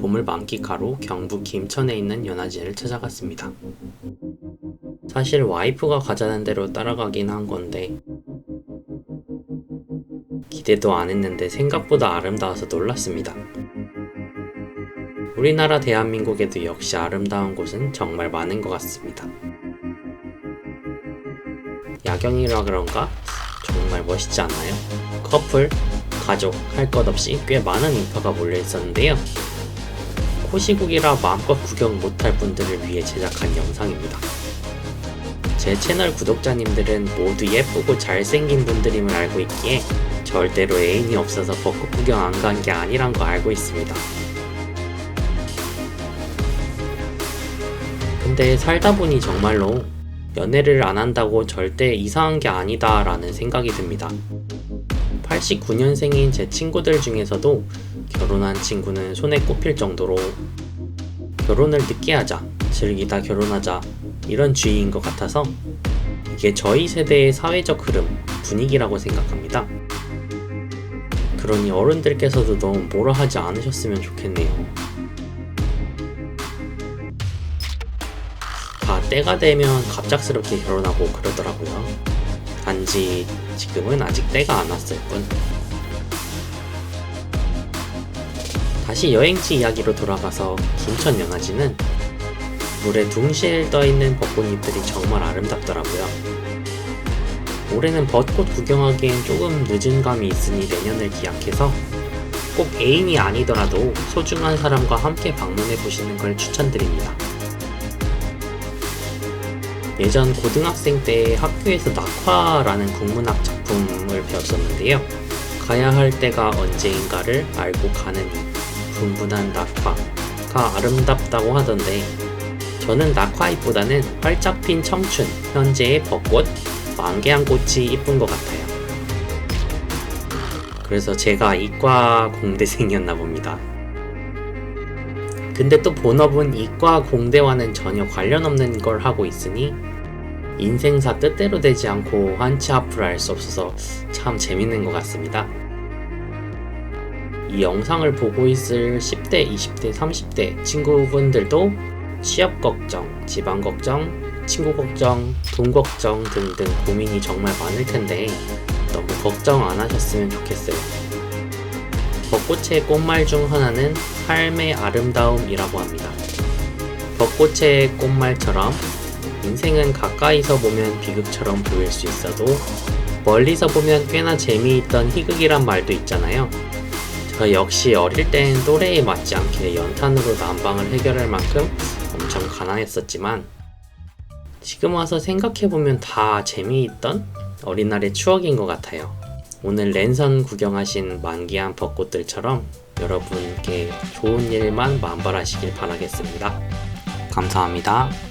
봄을 만끽하러 경북 김천에 있는 연화진을 찾아갔습니다. 사실 와이프가 가자는 대로 따라가긴 한 건데 기대도 안 했는데 생각보다 아름다워서 놀랐습니다. 우리나라 대한민국에도 역시 아름다운 곳은 정말 많은 것 같습니다. 야경이라 그런가 정말 멋있지 않나요? 커플, 가족 할 것 없이 꽤 많은 인파가 몰려 있었는데요. 코시국이라 마음껏 구경 못할 분들을 위해 제작한 영상입니다. 제 채널 구독자님들은 모두 예쁘고 잘생긴 분들임을 알고 있기에 절대로 애인이 없어서 벚꽃 구경 안 간 게 아니란 거 알고 있습니다. 근데 살다 보니 정말로 연애를 안 한다고 절대 이상한 게 아니다 라는 생각이 듭니다. 89년생인 제 친구들 중에서도 결혼한 친구는 손에 꼽힐 정도로 결혼을 늦게 하자, 즐기다 결혼하자 이런 주의인 것 같아서 이게 저희 세대의 사회적 흐름, 분위기라고 생각합니다. 그러니 어른들께서도 너무 뭐라 하지 않으셨으면 좋겠네요. 다 때가 되면 갑작스럽게 결혼하고 그러더라고요. 단지 지금은 아직 때가 안 왔을 뿐. 다시 여행지 이야기로 돌아가서 김천 연화지는 물에 둥실 떠있는 벚꽃잎들이 정말 아름답더라고요. 올해는 벚꽃 구경하기엔 조금 늦은 감이 있으니 내년을 기약해서 꼭 애인이 아니더라도 소중한 사람과 함께 방문해 보시는 걸 추천드립니다. 예전 고등학생 때 학교에서 낙화라는 국문학 작품을 배웠었는데요. 가야 할 때가 언제인가를 알고 가는 이 분분한 낙화가 아름답다고 하던데 저는 낙화잎보다는 활짝 핀 청춘, 현재의 벚꽃, 만개한 꽃이 이쁜 것 같아요. 그래서 제가 이과 공대생이었나 봅니다. 근데 또 본업은 이과 공대와는 전혀 관련 없는 걸 하고 있으니 인생사 뜻대로 되지 않고 한치 앞을 알 수 없어서 참 재밌는 것 같습니다. 이 영상을 보고 있을 10대, 20대, 30대 친구분들도 취업 걱정, 집안 걱정, 친구 걱정, 돈 걱정 등등 고민이 정말 많을 텐데 너무 걱정 안 하셨으면 좋겠어요. 벚꽃의 꽃말 중 하나는 삶의 아름다움이라고 합니다. 벚꽃의 꽃말처럼 인생은 가까이서 보면 비극처럼 보일 수 있어도 멀리서 보면 꽤나 재미있던 희극이란 말도 있잖아요. 저 역시 어릴 땐 또래에 맞지 않게 연탄으로 난방을 해결할 만큼 엄청 가난했었지만 지금 와서 생각해보면 다 재미있던 어린 날의 추억인 것 같아요. 오늘 랜선 구경하신 만기한 벚꽃들처럼 여러분께 좋은 일만 만발하시길 바라겠습니다. 감사합니다.